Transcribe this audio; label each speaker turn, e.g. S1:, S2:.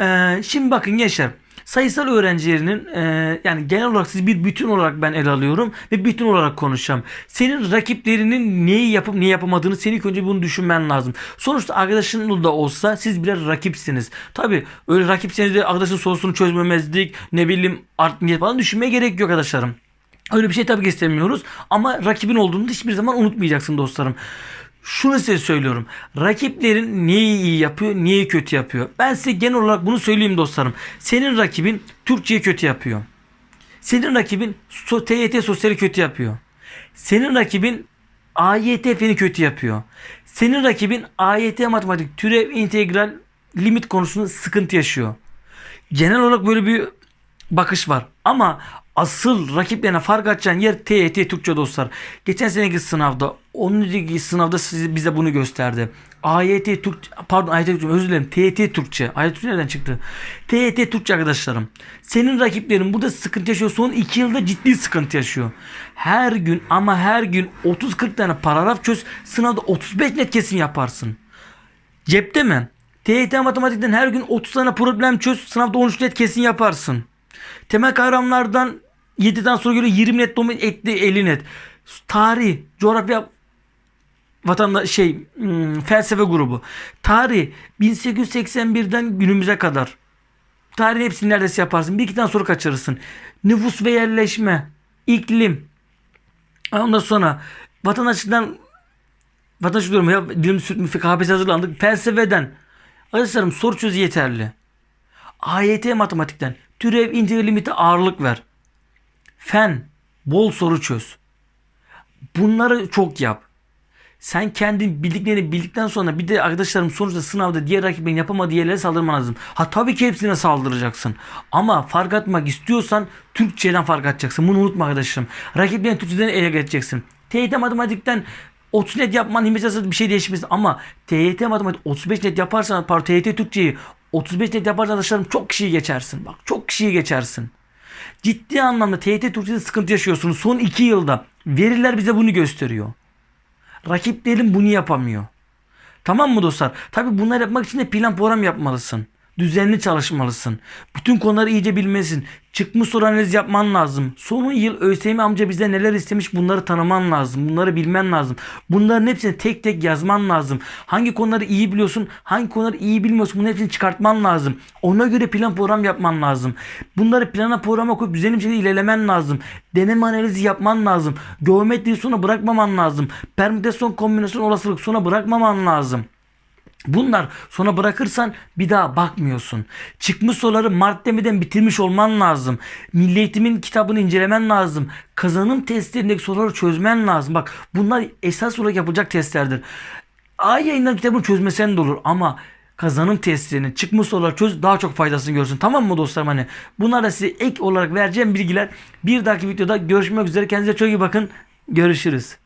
S1: Ee, şimdi bakın gençler. Sayısal öğrencilerinin e, yani genel olarak siz bir bütün olarak ben ele alıyorum ve bütün olarak konuşacağım. Senin rakiplerinin neyi yapıp neyi yapamadığını senin ilk önce bunu düşünmen lazım. Sonuçta arkadaşın da olsa siz birer rakipsiniz. Tabi öyle rakipseniz de arkadaşın sorusunu çözmemezlik ne bileyim art niyet falan düşünmeye gerek yok arkadaşlarım. Öyle bir şey tabii ki istemiyoruz ama rakibin olduğunu hiçbir zaman unutmayacaksın dostlarım. Şunu size söylüyorum. Rakiplerin neyi iyi yapıyor, neyi kötü yapıyor. Ben size genel olarak bunu söyleyeyim dostlarım. Senin rakibin Türkçeyi kötü yapıyor. Senin rakibin TYT sosyali kötü yapıyor. Senin rakibin AYT feni kötü yapıyor. Senin rakibin AYT matematik, türev, integral, limit konusunda sıkıntı yaşıyor. Genel olarak böyle bir bakış var. Ama asıl rakiplerine fark açan yer TYT Türkçe dostlar. Geçen seneki sınavda 10. sınavda size, bize bunu gösterdi. AYT Türk pardon AYT Türkçe özür dilerim TYT Türkçe. AYT Türkçe nereden çıktı? TYT Türkçe arkadaşlarım. Senin rakiplerin burada sıkıntı yaşıyor. Son 2 yılda ciddi sıkıntı yaşıyor. Her gün ama her gün 30-40 tane paragraf çöz. Sınavda 35 net kesin yaparsın. Cepte mi? TYT matematikten her gün 30 tane problem çöz. Sınavda 13 net kesin yaparsın. Temel kavramlardan 7'den sonra göre 20 net domin etti 50 net. Tarih, coğrafya vatandaş şey hmm, felsefe grubu. Tarih 1881'den günümüze kadar. Tarihin hepsini neredeyse yaparsın. Bir iki tane soru kaçırırsın. Nüfus ve yerleşme, iklim. Ondan sonra vatandaşlıktan vatandaşlık diyorum ya dilim sürtmü KPSS hazırlandık. Felsefeden. Arkadaşlarım soru çözü yeterli. AYT matematikten türev integral limite ağırlık ver. Fen bol soru çöz. Bunları çok yap. Sen kendin bildiklerini bildikten sonra bir de arkadaşlarım sonuçta sınavda diğer rakibin yapamadığı yerlere saldırman lazım. Ha tabii ki hepsine saldıracaksın. Ama fark atmak istiyorsan Türkçeden fark atacaksın. Bunu unutma arkadaşım. Rakiplerin Türkçeden ele geçeceksin. TYT matematikten 30 net yapman himmet bir şey değişmez ama TYT matematik 35 net yaparsan pardon TYT Türkçeyi 35 net yaparsan arkadaşlarım çok kişiyi geçersin. Bak çok kişiyi geçersin. Ciddi anlamda TYT Türkçe'de sıkıntı yaşıyorsunuz. Son 2 yılda veriler bize bunu gösteriyor. Rakiplerin bunu yapamıyor. Tamam mı dostlar? Tabi bunları yapmak için de plan program yapmalısın. Düzenli çalışmalısın. Bütün konuları iyice bilmelisin. Çıkmış soru analiz yapman lazım. Son yıl ÖSYM amca bize neler istemiş bunları tanıman lazım. Bunları bilmen lazım. Bunların hepsini tek tek yazman lazım. Hangi konuları iyi biliyorsun, hangi konuları iyi bilmiyorsun bunların hepsini çıkartman lazım. Ona göre plan program yapman lazım. Bunları plana programa koyup düzenli bir şekilde ilerlemen lazım. Deneme analizi yapman lazım. Geometriyi sona bırakmaman lazım. Permütasyon kombinasyon olasılık sona bırakmaman lazım. Bunlar sona bırakırsan bir daha bakmıyorsun. Çıkmış soruları Mart demeden bitirmiş olman lazım. Milli Eğitim'in kitabını incelemen lazım. Kazanım testlerindeki soruları çözmen lazım. Bak bunlar esas olarak yapılacak testlerdir. Ay yayından kitabını çözmesen de olur ama kazanım testlerini çıkmış sorular çöz daha çok faydasını görsün. Tamam mı dostlarım hani? Bunlar da size ek olarak vereceğim bilgiler. Bir dahaki videoda görüşmek üzere. Kendinize çok iyi bakın. Görüşürüz.